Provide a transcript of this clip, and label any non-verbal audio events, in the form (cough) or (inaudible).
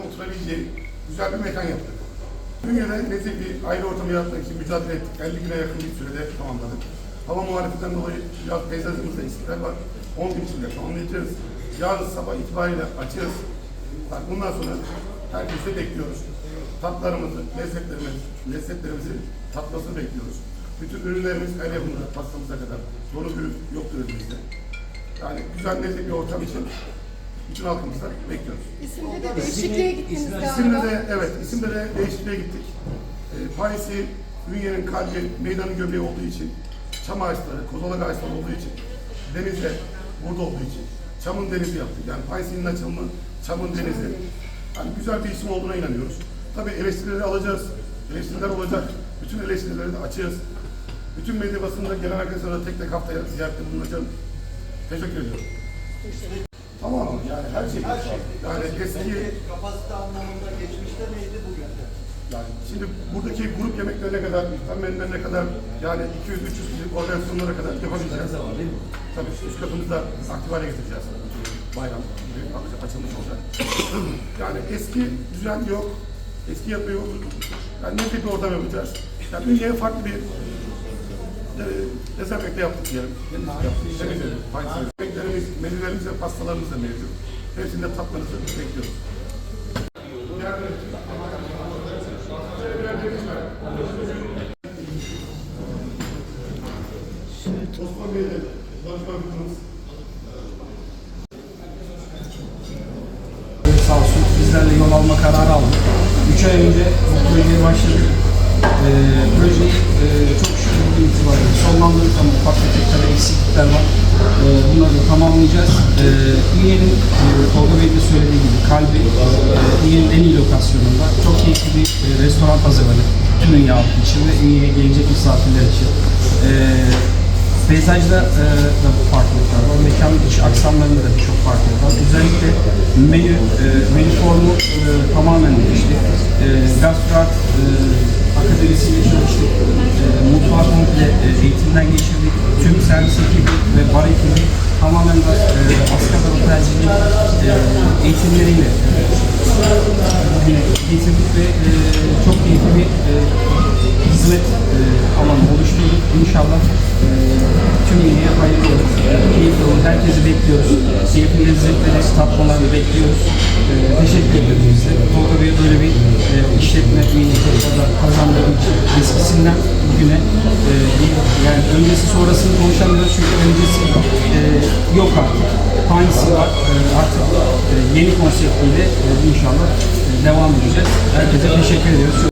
oturabileceği güzel bir mekan yaptık. Dünyada nezih bir aile ortamı yaratmak için mücadele ettik. 50 güne yakın bir sürede tamamladık. Hava muhalefetinden dolayı biraz peyzajımızda eksikler var. 10 gün içinde tamamlayacağız. Yarın sabah itibariyle açığız. Bak bundan sonra herkese bekliyoruz. Tatlarımızı, lezzetlerimizi, lezzetlerimizi tatmasını bekliyoruz. Bütün ürünlerimiz el yapımı, pastamıza kadar. Dolu ürün yoktur elimizde. Yani güzel nezih bir ortam için bütün halkımızdan bekliyoruz. İsimde de değişikliğe gittiniz galiba. İsimde de evet, isimde de değişikliğe gittik. E, Paris'i Ünye'nin kalbi, meydanın göbeği olduğu için, çam ağaçları, kozalak ağaçları olduğu için, deniz de burada olduğu için, çamın denizi yaptık. Yani Paris'in açılımı, çamın denizi. Yani güzel bir isim olduğuna inanıyoruz. Tabii eleştirileri alacağız. Eleştiriler olacak. Bütün eleştirileri de açığız. Bütün medya basında gelen arkadaşlara tek tek haftaya ziyarette bulunacağım. Teşekkür ediyorum. Tamam yani her şey. Yani eski Kapasite anlamında geçmişte miydi bugün de? Yani şimdi buradaki grup yemeklerine kadar, iftar menülerine kadar yani 200-300 kişilik organizasyonlara kadar yapabileceğiz. Tabii üst katımızı da aktif hale getireceğiz. Bayram gibi açılmış olacak. (clears throat) yani eski düzen yok, eski yapı yok. Yani ne bir ortam yapacağız. Yani Ünye'ye farklı bir e, dezenfekte yaptık diyelim. Yaptık. Temizledik. Faydalı. Yemeklerimiz, menülerimiz ve pastalarımız da mevcut. Hepsinde tatmanızı bekliyoruz. Osman Bey'le danışmanlığımız Sağ olsun bizlerle yol alma kararı aldık. 3 ay önce bu projeye başladık. Ee, projeyi e, çok şükür bugün itibariyle sonlandırdık ama ufak tefek tabii eksiklikler var. Ee, bunları da tamamlayacağız. Ee, Ünye'nin, e, Tolga Bey de söylediği gibi kalbi e, Ünye'nin en iyi lokasyonunda çok keyifli bir e, restoran hazırladık. Tüm Ünye halkı için ve Ünye'ye gelecek misafirler için. Ee, Peyzajda e, da farklılıklar var. Mekan iç aksamlarında da çok farklılık var. Özellikle menü, e, menü formu e, eğitimden geçirdik. Tüm servis ekibi ve bar ekibi tamamen de e, Askadar Otelci'nin e, eğitimleriyle yine getirdik ve e, çok keyifli bir e, hizmet e, alanı oluşturduk. İnşallah e, tüm üyeye hayırlı olur. E, keyifli olur. Herkesi bekliyoruz. Keyifli lezzetleri, tatmalarını bekliyoruz. E, teşekkür ediyoruz biz de. Tolga Bey'e böyle bir e, işletme tekrardan kazandığım için eskisinden bugüne e, bir, yani öncesi sonrasını konuşamıyoruz çünkü öncesi e, yok artık. Aynısı var. E, artık e, yeni konseptiyle e, inşallah e, devam edeceğiz. Herkese teşekkür ediyoruz.